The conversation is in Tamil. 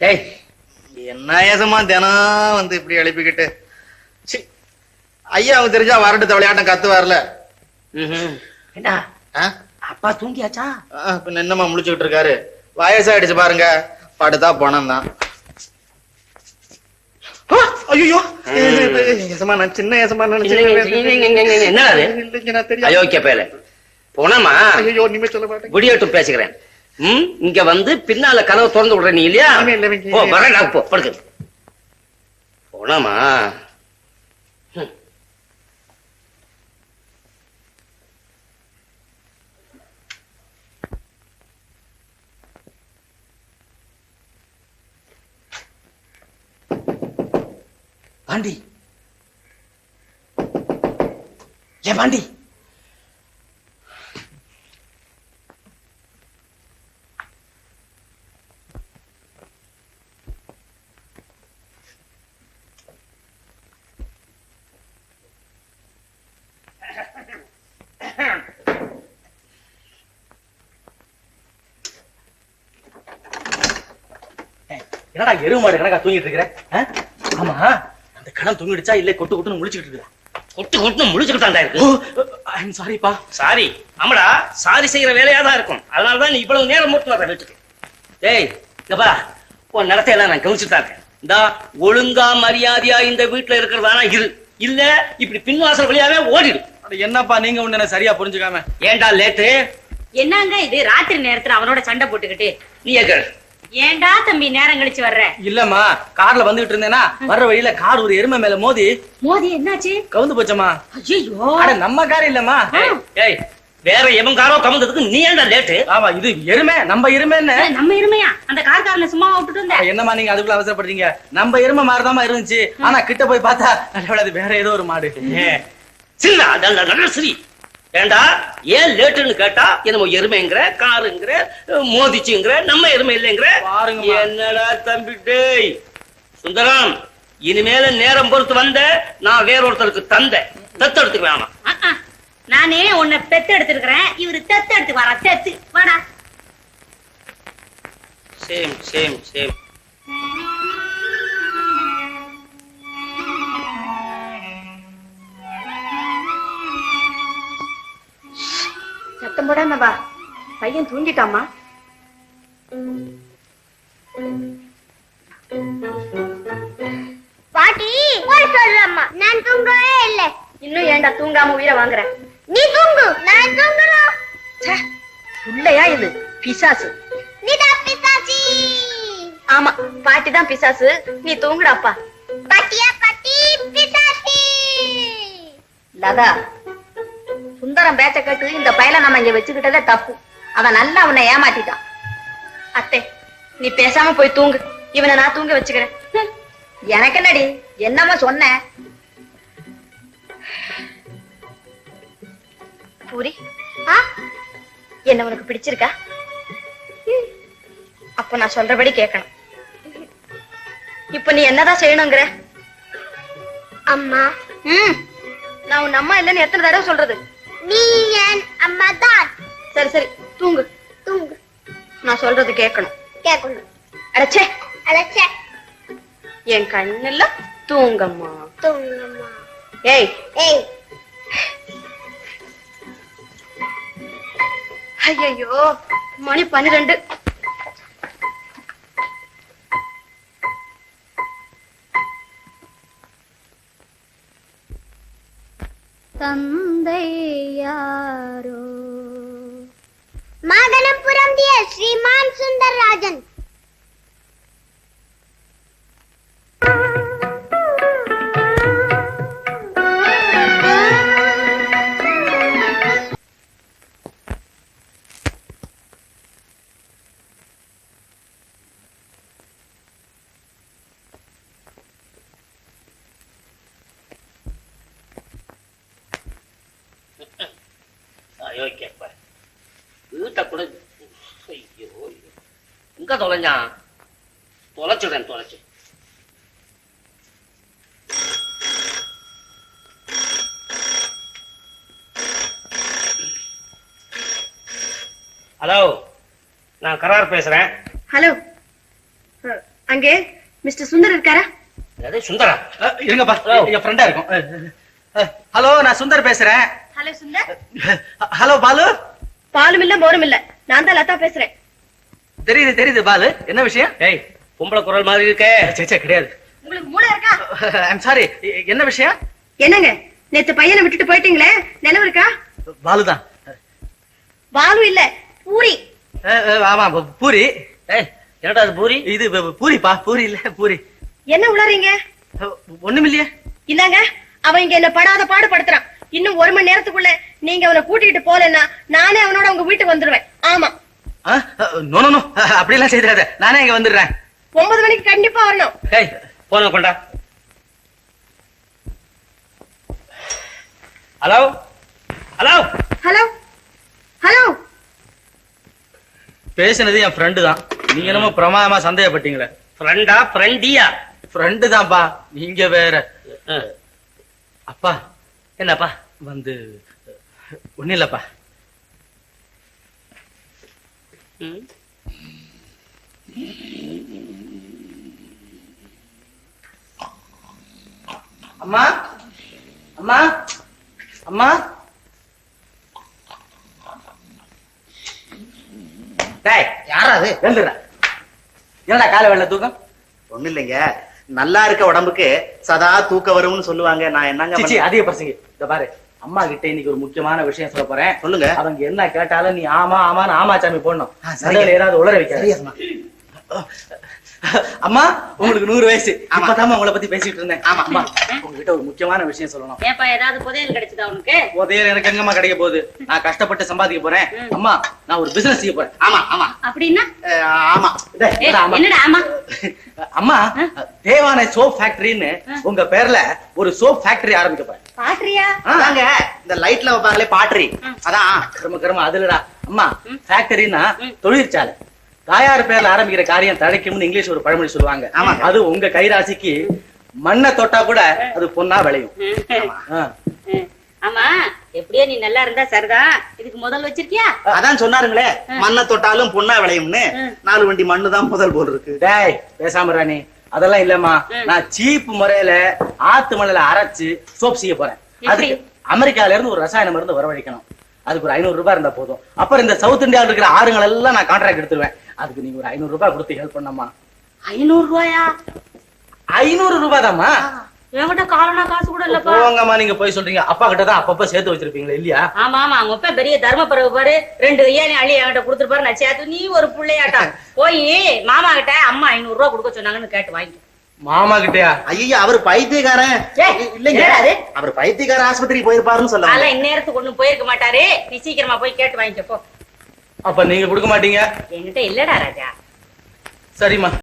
டேய் என்ன ஏசமா தினம் வந்து இப்படி எழுப்பிக்கிட்டு? சி ஐயா அவங்க தெரிஞ்சா வரட்டு விளையாட்டம் கத்து வரல. ஏண்டா அப்பா தூங்கியாச்சா? பின்ன என்னம்மா முழிச்சுக்கிட்டு இருக்காரு? வயசாயிடுச்சு பாருங்க. படுத்தா பணம் தான். ஐயோ ஏசமா நான் சின்ன ஏசமா என்ன அது? தெரியும் அயோக்கிய பேல போனமா? ஐயோ இனிமே சொல்ல மாட்டேன் விடியட்டும் பேசுகிறேன் இங்க வந்து பின்னால கதவை திறந்து விடுற நீ இல்லையா? இல்ல, இல்ல, இல்ல. ஓ வரேன் நான் போ படுக்கு. போனமா பாண்டி. ஏ பாண்டி. என்னடா எருவு மாடு கணக்கா தூங்கிட்டு இருக்கிற? ஆமா. அந்த கணம் தூங்கிடுச்சா? இல்ல கொட்டு கொட்டுன்னு முழிச்சுக்கிட்டு இருக்கிற கொட்டு கொட்டு முடிச்சுக்கிட்டாண்டா இருக்கு ஐம் சாரிப்பா சாரி ஆமாடா. சாரி செய்யற வேலையா தான் இருக்கும். அதனாலதான் நீ இவ்வளவு நேரம் மூட்டு வர வீட்டுக்கு. டேய் இங்கப்பா உன் நடத்தையெல்லாம் நான் கவனிச்சுட்டு தான் இருக்கேன். இந்தா ஒழுங்கா மரியாதையா இந்த வீட்டுல இருக்கிறதானா இரு. இல்ல இப்படி பின்வாசல் வழியாவே ஓடிடு. என்னப்பா நீங்க ஒண்ணு என்ன சரியா புரிஞ்சுக்காம? ஏன்டா லேட்டு? என்னங்க இது? ராத்திரி நேரத்துல அவனோட சண்டை போட்டுக்கிட்டு. நீ கேள்? ஏன்டா தம்பி நேரம் கழிச்சு வர்ற? இல்லம்மா கார்ல வந்துகிட்டு இருந்தேனா வர்ற வழியில கார் ஒரு எருமை மேல மோதி. மோதி என்னாச்சு? கவுந்து போச்சம்மா. ஐயோ அட நம்ம கார் இல்லம்மா. ஏய் வேற எவன் காரோ கமந்ததுக்கு நீ ஏன்டா லேட்டு? ஆமா இது எருமை நம்ம எருமை என்ன? நம்ம இருமையா அந்த கார்காரனை சும்மா விட்டுட்டு வந்த? என்னம்மா நீங்க அதுக்குள்ள அவசரப்படுறீங்க? நம்ம எருமை மாதிரிதாம்மா இருந்துச்சு. ஆனா கிட்ட போய் பார்த்தா அது வேற ஏதோ ஒரு மாடு. சின்னா சரி. ஏண்டா? ஏன் லேட்டுன்னு கேட்டா என்னமோ எருமைங்கிற காருங்கிற மோதிச்சுங்கிற நம்ம எருமை இல்லைங்கிற. என்னடா தம்பி டேய்? சுந்தரம் இனிமேல நேரம் பொறுத்து வந்த நான் வேறொருத்தருக்கு தந்த அஹ், அஹ். நானே உன்னை பெத்து எடுத்திருக்கிறேன். இவரு தெத்து எடுத்து வரா தெத்து. வாடா. Same same same. போடாம வா. பையன் தூங்கிட்டாமா பாட்டி சொல்றம்மா நான் தூங்கவே இல்லை. இன்னும் ஏன்டா தூங்காம உயிரை வாங்குற? நீ தூங்கு. நான் தூங்குறோம். உள்ளயா இது? பிசாசி. ஆமா பாட்டி தான் பிசாசு. நீ தூங்குடாப்பா. பாட்டியா பாட்டி பிசாசி. லதா சுந்தரம் பேச்ச கேட்டு இந்த பயலை நம்ம இங்க வச்சுக்கிட்டதே தப்பு. அவன் நல்லா அவனை ஏமாத்திட்டான். அத்தை நீ பேசாம போய் தூங்கு. இவனை நான் தூங்க வச்சுக்கிறேன். எனக்கு என்னடி? என்னமோ சொன்னேன் பூரி ஆ? என்ன உனக்கு பிடிச்சிருக்கா. அப்ப நான் சொல்றபடி கேட்கணும். இப்ப நீ என்னதான் செய்யணுங்கிற? அம்மா. ம். நான் உன் அம்மா இல்லைன்னு எத்தனை தடவை சொல்றது? நீ என் அம்மா தான் சரி சரி தூங்கு. தூங்கு. நான் சொல்றது கேட்கணும். கேட்கணும். அடச்சே. அழைச்ச என் கண்ணுல தூங்கம்மா. தூங்கம்மா. ஏய். ஏய். ஐயோ மணி பன்னிரெண்டு. தந்தை யாரோ மாதனபுரம் திய ஸ்ரீமான் சுந்தரராஜன் அயோக்கியப்ப வீட்டை கூட. ஐயோ எங்க தொலைஞ்சான் தொலைச்சுடுறேன் தொலைச்சு. ஹலோ நான் கரார் பேசுறேன். ஹலோ. அங்கே மிஸ்டர் சுந்தர் இருக்காரா? சுந்தரா? இருங்கப்பா. என் ஃப்ரெண்டா இருக்கும். ஹலோ நான் சுந்தர் பேசுறேன். Hello Sundar hello Balu? பாலும் இல்ல போரும் இல்ல நான் தான் லதா பேசுறேன். தெரியுது தெரியுது பாலு. என்ன விஷயம்? ஏய் பொம்பளை குரல் மாதிரி இருக்கே. சே சே கிடையாது. உங்களுக்கு மூளை இருக்கா? ஐம் சாரி என்ன விஷயம்? என்னங்க? நேத்து பையனை விட்டுட்டு போயிட்டீங்களே? நினைவு இருக்கா? பாலு தான் பாலு இல்ல பூரி. ஆமா பூரி. ஏய் என்னடா அது பூரி? இது பூரிப்பா? பூரி இல்ல பூரி. என்ன உளறீங்க ஒண்ணுமில்லையே. இந்தாங்க அவன் இங்க என்ன படாத பாடு படுத்துறான். இன்னும் ஒரு மணி நேரத்துக்குள்ள நீங்க அவனை கூட்டிட்டு போலன்னா நானே அவனோட உங்க வீட்டுக்கு வந்துருவேன் ஆமா. No no no. அப்படியெல்லாம் செய்திடாத. நானே இங்க வந்துடுறேன். ஒன்பது மணிக்கு கண்டிப்பா வரணும். ஏய் போன கொண்டா. ஹலோ? ஹலோ? ஹலோ? ஹலோ? பேசினது என் ஃப்ரெண்டு தான். நீங்க என்னமோ பிரமாதமா சந்தேகப்பட்டீங்களே. ஃப்ரெண்டா ஃப்ரெண்டியா ஃப்ரெண்டு தான்ப்பா. நீங்க வேற. அப்பா என்னப்பா? வந்து ஒண்ணு இல்லப்பா. அம்மா? அம்மா? அம்மா? டேய் யாரா அது? என்னடா காலை வெள்ள தூக்கம்? ஒண்ணு இல்லைங்க. நல்லா இருக்க உடம்புக்கு சதா தூக்க வரும்னு சொல்லுவாங்க. நான் என்னங்க அதிக பிரசங்க. இந்த பாரு. அம்மா கிட்ட இன்னைக்கு ஒரு முக்கியமான விஷயம் சொல்ல போறேன். சொல்லுங்க. அவங்க என்ன கேட்டாலும் நீ ஆமா ஆமான்னு ஆமா சாமி போடணும். ஏதாவது உளர சரியாம்மா. அம்மா உங்களுக்கு நூறு வயசு. ஆமா. இப்பதான் உங்களை பத்தி பேசிட்டு இருந்தேன். ஆமா. அம்மா உங்ககிட்ட ஒரு முக்கியமான விஷயம் சொல்லணும். ஏப்பா ஏதாவது புதையல் கிடைச்சதா உனக்கு? உதயம் எனக்கு எங்கம்மா கிடைக்க போகுது? நான் கஷ்டப்பட்டு சம்பாதிக்க போறேன். அம்மா நான் ஒரு பிசினஸ் செய்ய போறேன். ஆமா ஆமா. அப்படின்னா? ஆமா. டேய், என்னடா அம்மா? என்னடா ஆமா அம்மா தேவானை சோப் ஃபேக்டரின்னு உங்க பேர்ல ஒரு சோப் ஃபேக்டரி ஆரம்பிக்க போறேன். பாக்குறியா அதாங்க இந்த லைட்ல வைப்பாங்களே பாட்ரி அதான் கர்ம கர்ம அதுலடா. அம்மா ஃபேக்டரினா தொழிற்சாலை. தாயார் பேர்ல ஆரம்பிக்கிற காரியம் தழைக்கும்னு இங்கிலீஷ் ஒரு பழமொழி சொல்லுவாங்க. ஆமாங்க. அது உங்க கைராசிக்கு மண்ணை தொட்டா கூட அது பொண்ணா விளையும். ஆமா. எப்படியோ நீ நல்லா இருந்தா சரிதான் இதுக்கு முதல் வச்சிருக்கியா? அதான் சொன்னாருங்களே மண்ணை தொட்டாலும் பொண்ணா விளையும்னு. நாலு வண்டி மண்ணு தான் முதல் போல் இருக்கு. டேய் பேசாம ராணி அதெல்லாம் இல்லம்மா. நான் சீப் முறையில ஆத்து மணல அரைச்சு சோப் செய்ய போறேன். அதுக்கு அமெரிக்கால இருந்து ஒரு ரசாயன மருந்து வரவழைக்கணும். அதுக்கு ஒரு ஐநூறு ரூபாய் இருந்தா போதும். அப்புறம் இந்த சவுத் இந்தியாவில் இருக்கிற ஆறுகள் எல்லாம் நான் கான்ட்ராக்ட் எடுத்துருவேன். அதுக்கு நீங்க ஒரு ஐநூறு ரூபாய் கொடுத்து ஹெல்ப் பண்ணம்மா. ஐநூறு ரூபாயா? ஐநூறு ரூபாய் தாம்மா என்கிட்ட காரணா காசு கூட இல்லப்பா. போங்கம்மா நீங்க போய் சொல்றீங்க. அப்பா கிட்ட தான் அப்பப்ப சேர்த்து வச்சிருப்பீங்களா இல்லையா? ஆமா ஆமா. அவங்க அப்பா பெரிய தர்ம பரவு பாரு. ரெண்டு ஏனி அள்ளி என்கிட்ட கொடுத்துருப்பாரு. நான் சேர்த்து நீ ஒரு பிள்ளையாட்டா? போய் மாமா கிட்ட அம்மா ஐநூறு ரூபாய் கொடுக்க சொன்னாங்கன்னு கேட்டு வாங்கி. மாமா கிட்டயா? ஐயா அவர் பைத்தியக்காரன். இல்லைங்க? அவர் பைத்தியக்கார ஆஸ்பத்திரிக்கு போயிருப்பாருன்னு சொல்ல அதெல்லாம் இந்நேரத்துக்கு ஒண்ணும் போயிருக்க மாட்டாரு. நீ சீக்கிரமா போய் கேட்டு வாங்கிக்க போ அப்ப நீங்க கொடுக்க மாட்டீங்க? என்கிட்ட இல்லடா ராஜா. சரிம்மா.